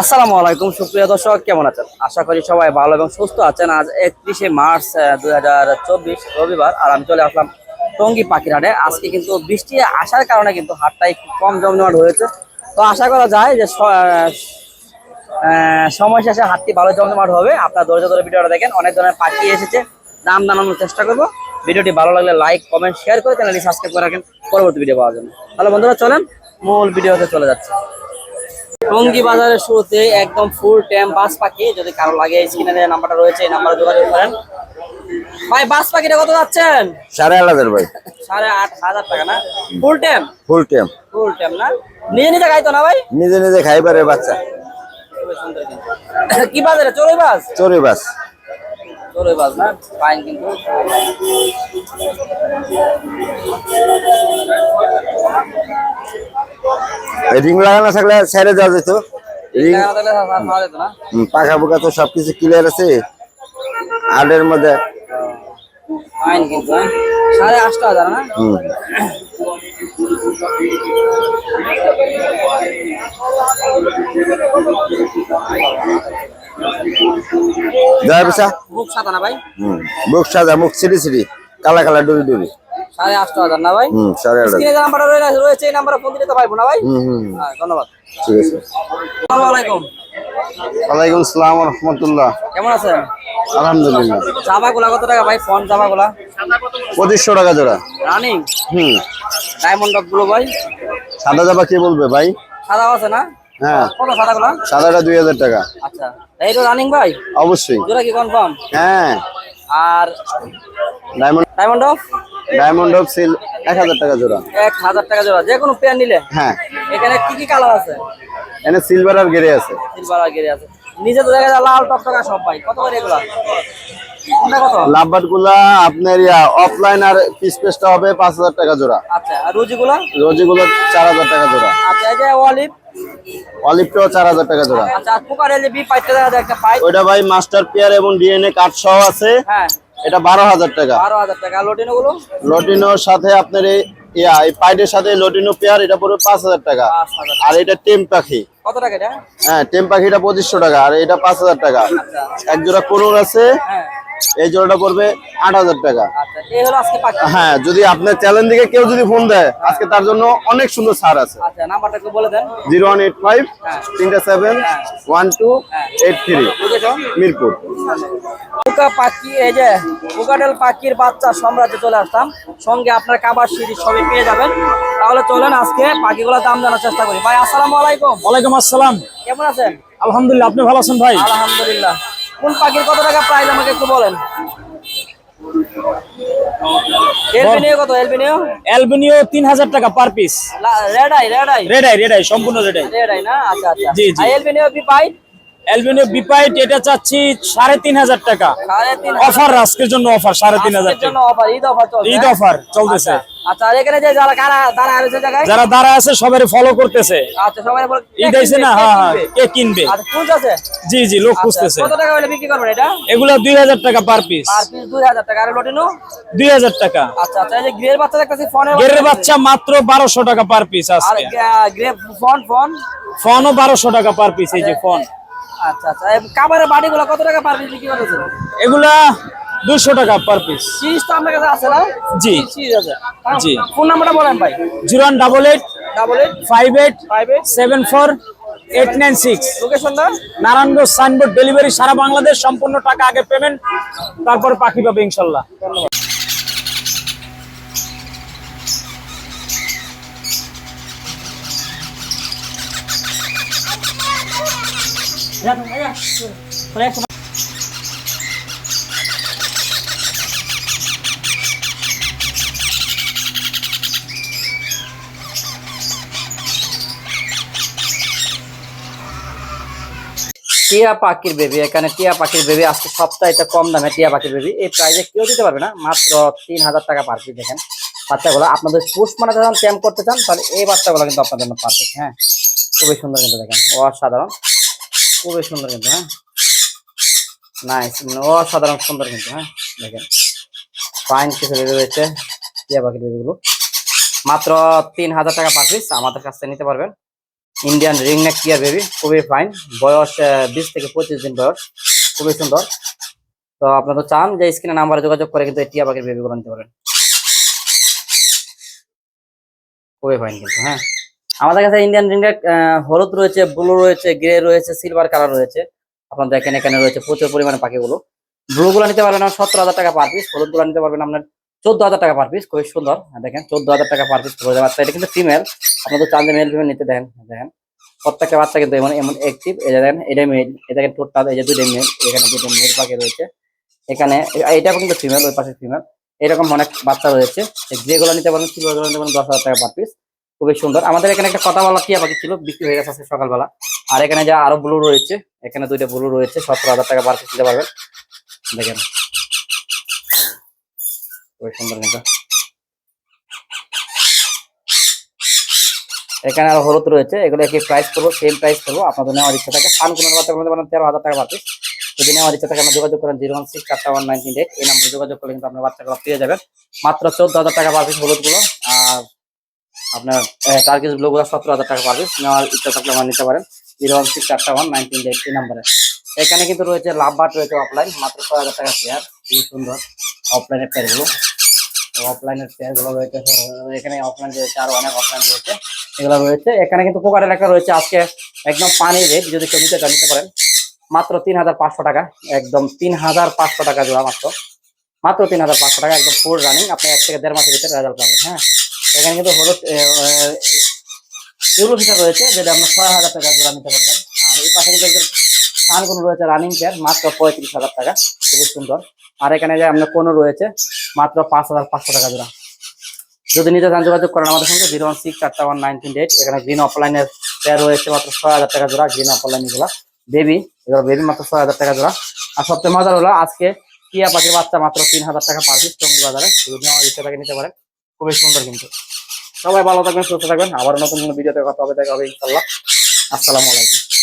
আসসালামু আলাইকুম, সুপ্রিয় দর্শক, কেমন আছেন? আশা করি সবাই ভালো এবং সুস্থ আছেন। আজ একত্রিশে মার্চ দুই হাজার চব্বিশ, রবিবার, আর আমি চলে আসলাম টঙ্গী পাখির হাটে আজকে কিন্তু বৃষ্টি আসার কারণে কিন্তু হাটটা একটু কম জমজমাট হয়েছে। তো আশা করা যায় যে সময় শেষে হাটটি ভালো জমজমাট হবে। আপনার ধৈর্য ধরে ভিডিওটা দেখেন। অনেক ধরনের পাখি এসেছে। দাম জানানোর চেষ্টা করব। ভিডিওটি ভালো লাগলে লাইক, কমেন্ট শেয়ার করে চ্যানেলটি সাবস্ক্রাইব করে রাখেন। পরবর্তী ভিডিও পাওয়ার জন্য। তাহলে বন্ধুরা, চলেন মূল ভিডিওতে চলে যাচ্ছে। টঙ্গী বাজারের শুরুতে একদম ফুল ট্যাম বাস পাখি যদি কারও লাগে স্ক্রিনে নাম্বারটা রয়েছে এই নাম্বারে যোগাযোগ করেন। ভাই বাস পাখিটা কত যাচ্ছেন? সাড়ে আট হাজার ভাই। সাড়ে আট হাজার টাকা না? ফুল ট্যাম ফুল টাইম ফুল ট্যাম না? নিজে নিজে খাইতো না ভাই? নিজে নিজে খাইবারে বাচ্চা। কি বাজারে চড়ুই বাস চোরে বাস চড়ুই বাস না? ফাইন কিন্তু। রিং লাগানো থাকলে ছেড়ে যাওয়া যেত। রিং পাখা পোকা তো সবকিছু ক্লিয়ার আছে। আটের মধ্যে। হ্যাঁ? সাড়ে আটটা হাজার না? হুম। বুক সাদা না ভাই? হুম মুখ সাদা মুখ সিঁড়ি সিঁড়ি কালা কালা ডুরি ডুরি। সাড়ে হাজার না ভাই? হুম সাড়ে আট স্ক্রিনে যে নাম্বারটা রয়ে- রয়েছে এই নাম্বারে ফোন দিলে তো পাইবো না ভাই? হুম হুম। হ্যাঁ ধন্যবাদ। ঠিক আছে। আসসালামু আলাইকুম। ওয়ালাইকুম সালাম রহমতুল্লাহ। কেমন আছেন? আলহামদুলিল্লাহ। জামাগুলা কত টাকা ভাই ফোন টাকা জোড়া। রানিং? হুম। ডায়মন্ডগুলো ভাই? সাদা যাবা কি বলবে ভাই? সাদা আছে না? হ্যাঁ। কত সাদাটা হাজার টাকা। আচ্ছা। এই তো রানিং ভাই? অবশ্যই। জোড়া কি কনফার্ম হ্যাঁ। আর diamond diamond of? Diamond of seal এক হাজার টাকা জোড়া। এক হাজার টাকা জোড়া যে কোনো পেয়ার নিলে? হ্যাঁ। এখানে কি কি কালার আছে? এখানে সিলভার আর গেরে আছে। সিলভার আর গেরে আছে। নিচে তো দেখা যায় লাল টকটকা সব ভাই কত করে এগুলা? লাভবাটগুলা আপনার অফলাইন আর পিস পেসটা হবে পাঁচ হাজার টাকা জোড়া। আচ্ছা আর রুজিগুলা? রোজিগুলো চার হাজার টাকা জোড়া। আচ্ছা এই যে অলিভ অলিভটাও চার হাজার টাকা জোড়া। আচ্ছা পোকার পাইতে দেখা একটা পাইপ ওইটা ভাই মাস্টার পেয়ার এবং ডিএনএ কার্ড সহ আছে। হ্যাঁ। এটা বারো হাজার টাকা। বারো হাজার টাকা। লোটিনো গুলো লটিনোর সাথে আপনার এই সাথে লটিনো পেয়ার এটা পড়বে পাঁচ হাজার টাকা। আর এটা টেম পাখি। কত টাকা এটা? হ্যাঁ টেম পাখিটা পঁচিশশো টাকা আর এটা পাঁচ হাজার টাকা। এক জোড়া কোনোর আছে হ্যাঁ। এই জোড়াটা পড়বে আট হাজার টাকা। আচ্ছা হ্যাঁ যদি আপনার চ্যালেঞ্জ দিকে কেউ যদি ফোন দেয় আজকে তার জন্য অনেক সুন্দর ছাড় আছে। আচ্ছা জিরো ওয়ান এইট ফাইভ হ্যাঁ। তিনটা seven one two eight three Mirpur. পোকা পাখি এই যে পোকাটেল পাখির বাচ্চা সাম্রাজ্যে চলে আসতাম সঙ্গে আপনার কাবার সিঁড়ি সবই পেয়ে যাবেন। তাহলে চলেন আজকে পাখিগুলোর দাম জানার চেষ্টা করি। ভাই আসসালামু আলাইকুম। ওয়ালাইকুম আসসালাম। কেমন আছেন? আলহামদুলিল্লাহ আপনি ভালো আছেন ভাই? আলহামদুলিল্লাহ। কোন পাখির কত টাকা প্রাইস আমাকে একটু বলেন? এলবিনিও কত এলবিনিও? অ্যালবেনিও তিন হাজার টাকা per piece. Red eye red eye red eye red eye সম্পূর্ণ রেড আই রেড আই না? আচ্ছা আচ্ছা। জি, জি। এলবিনিও বি পাই? অ্যালবেনিও বিপাইট এটা চাচ্ছি সাড়ে তিন হাজার টাকা। অফার আজকের জন্য অফার সাড়ে তিন হাজার ঈদ অফার অফার চলতেছে। আচ্ছা যে যারা দাঁড়া আছে আছে সবাই ফলো করতেছে। আচ্ছা ঈদ আইছে না? হ্যাঁ হ্যাঁ কে কিনবে? আচ্ছা কোন আছে? জি জি লোক আচ্ছা, খুঁজতেছে। এগুলো দুই হাজার টাকা পার পিস দুই হাজার টাকা আচ্ছা আচ্ছা গ্রের বাচ্চা মাত্র বারোশো টাকা পার পিস ফোন ফোনও বারোশো টাকা পার পিস এই যে ফোন। আচ্ছা আচ্ছা। বাড়িগুলো কত টাকা পার পিস বিক্রি করতেছেন? এগুলা দুশো টাকা পার পিস সিরিজ তো আপনার কাছে আছে না? জি। সিরিজ আছে। জি। ফোন নাম্বারটা বলেন ভাই। Zero one double eight double eight five eight five eight seven four eight nine six. লোকেশনটা নারায়ণগঞ্জ সাইনবোর্ড ডেলিভারি সারা বাংলাদেশ সম্পূর্ণ টাকা আগে পেমেন্ট তারপর পাখি পাবে ইনশাল্লাহ। টিয়া পাখির বেবি এখানে টিয়া পাখির বেবি আজকে সপ্তাহে এটা কম দামে টিয়া পাখির বেবি এই প্রাইসে কেউ দিতে পারবে না, মাত্র তিন হাজার টাকা পার দেখেন। বাচ্চাগুলো, আপনাদের পুষ মানে যখন ক্যাম্প করতে চান, তাহলে এই বাচ্চাগুলো কিন্তু আপনাদের জন্য পারফেক্ট হ্যাঁ। খুবই সুন্দর কিন্তু দেখেন, অসাধারণ। খুবই সুন্দর কিন্তু হ্যাঁ? নাইস অসাধারণ সুন্দর কিন্তু হ্যাঁ? দেখেন। ফাইন কিছু বেবি রয়েছে টিয়া পাখির বেবিগুলো মাত্র তিন হাজার টাকা পার পিস আমাদের কাছ থেকে নিতে পারবেন। ইন্ডিয়ান রিং নেক টিয়ার বেবি খুবই ফাইন বয়স বিশ থেকে পঁচিশ দিন বয়স, খুবই সুন্দর। তো আপনারা তো চান যে স্ক্রিনে নাম্বারে যোগাযোগ করে কিন্তু এই টিয়া পাখির বেবিগুলো নিতে পারেন। খুবই ফাইন কিন্তু হ্যাঁ? আমাদের কাছে ইন্ডিয়ান রিং নেক হলুদ রয়েছে ব্লু রয়েছে গ্রে রয়েছে সিলভার কালার রয়েছে। আপনারা দেখেন এখানে রয়েছে প্রচুর পরিমাণে পাখিগুলো। ব্লু গুলো নিতে পারবেন সতেরো হাজার টাকা পার পিস হলুদগুলো নিতে পারবেন আপনার চোদ্দ হাজার টাকা পার পিস খুবই সুন্দর। হ্যাঁ, দেখেন চোদ্দ হাজার টাকা পার পিস রোজা বাচ্চা এটা কিন্তু ফিমেল আপনার তো চান মেল ফিমেল নিতে দেখেন দেখেন। প্রত্যেকটা বাচ্চা কিন্তু এমন এমন অ্যাক্টিভ যে দেখেন এটা মেল এটা দেখেন টোটাল এই যে দুইটা মেল এখানে দুটো মেল পাখি রয়েছে। এখানে এটা কিন্তু ফিমেল ওই পাশে ফিমেল এরকম অনেক বাচ্চা রয়েছে। যেগুলো নিতে পারেন সিলভারগুলো নিতে পারেন দশ হাজার টাকা পার পিস খুবই সুন্দর। আমাদের এখানে একটা কথা বলা টিয়া পাখি ছিল? বিক্রি হয়ে গেছে সকালবেলা। আর এখানে যা আরও ব্লু রয়েছে, এখানে দুইটা ব্লু রয়েছে সতেরো হাজার টাকা পার পিস নিতে পারবেন। দেখেন। খুবই সুন্দর কিন্তু। এখানে আরও হলুদ রয়েছে, এগুলো একই প্রাইস করব সেম প্রাইস করব। আপনাদের নেওয়ার ইচ্ছা থাকে ফান কোনো বাচ্চা বলতে তেরো হাজার টাকা পার পিস যদি নেওয়ার ইচ্ছা থাকে, আমরা যোগাযোগ করেন জিরো ওয়ান সিক্স চারটা ওয়ান এইট। এই নাম্বারে যোগাযোগ করলে কিন্তু আপনার বাচ্চাগুলো পেয়ে যাবেন। মাত্র চোদ্দ হাজার টাকা পার পিস হলুদগুলো আর আপনার টার্গেস ব্লু গুলো সতেরো হাজার টাকা পার পিস নেওয়ার ইচ্ছা থাকলে আমার নিতে পারেন। জিরো ওয়ান সিক্স চারটা ওয়ান নাইনটিন এইট এই নাম্বারে এখানে কিন্তু রয়েছে লাভ বাট রয়েছে অফলাইন মাত্র ছয় হাজার টাকা পেয়ার খুবই সুন্দর। অফলাইনের পেয়ারগুলো অফলাইনের পেয়ারগুলো রয়েছে। এখানে অফলাইন রয়েছে, আরও অনেক অফলাইন রয়েছে। এগুলো রয়েছে। এখানে কিন্তু পোকার এলাকা রয়েছে আজকে একদম পানির রেট যদি কেউ নিতে চান নিতে পারেন। মাত্র তিন হাজার পাঁচশো টাকা। একদম তিন হাজার পাঁচশো টাকা জোড়া মাত্র। মাত্র তিন হাজার পাঁচশো টাকা। একদম ফুল রানিং আপনি এক থেকে দেড় মাসের ভিতরে রেজাল্ট পাবেন হ্যাঁ। এখানে কিন্তু হলুদ ইউরো রয়েছে যেটা আপনার ছয় হাজার টাকা জোড়া নিতে পারবেন। আর এই পাশে কিন্তু একজন সানগুলো রয়েছে রানিং পেয়ার মাত্র পঁয়ত্রিশ হাজার টাকা। খুবই সুন্দর। আর এখানে যে আপনার কোনো রয়েছে, মাত্র পাঁচ হাজার পাঁচশো টাকা জোড়া। যদি নিতে চান যোগাযোগ করেন আমাদের সঙ্গে, জিরো ওয়ান সিক্স চারটা ওয়ান নাইনটিন এইট। এখানে গ্রিন অফলাইনের পেয়ার রয়েছে, মাত্র ছয় হাজার টাকা জোড়া গ্রিন অফলাইন এগুলো। বেবি এগুলো বেবি মাত্র ছয় হাজার টাকা জোড়া। আর সবচেয়ে মজার হলো, আজকে টিয়া পাখির বাচ্চা মাত্র তিন হাজার টাকা পার পিস বাজারে। যদি আমার ইচ্ছা নিতে পারেন। খুবই সুন্দর কিন্তু। সবাই ভালো থাকবেন, সুস্থ থাকবেন। আবার নতুন কোনো ভিডিওতে কথা হবে, দেখা হবে ইনশাল্লাহ। আসসালামু আলাইকুম।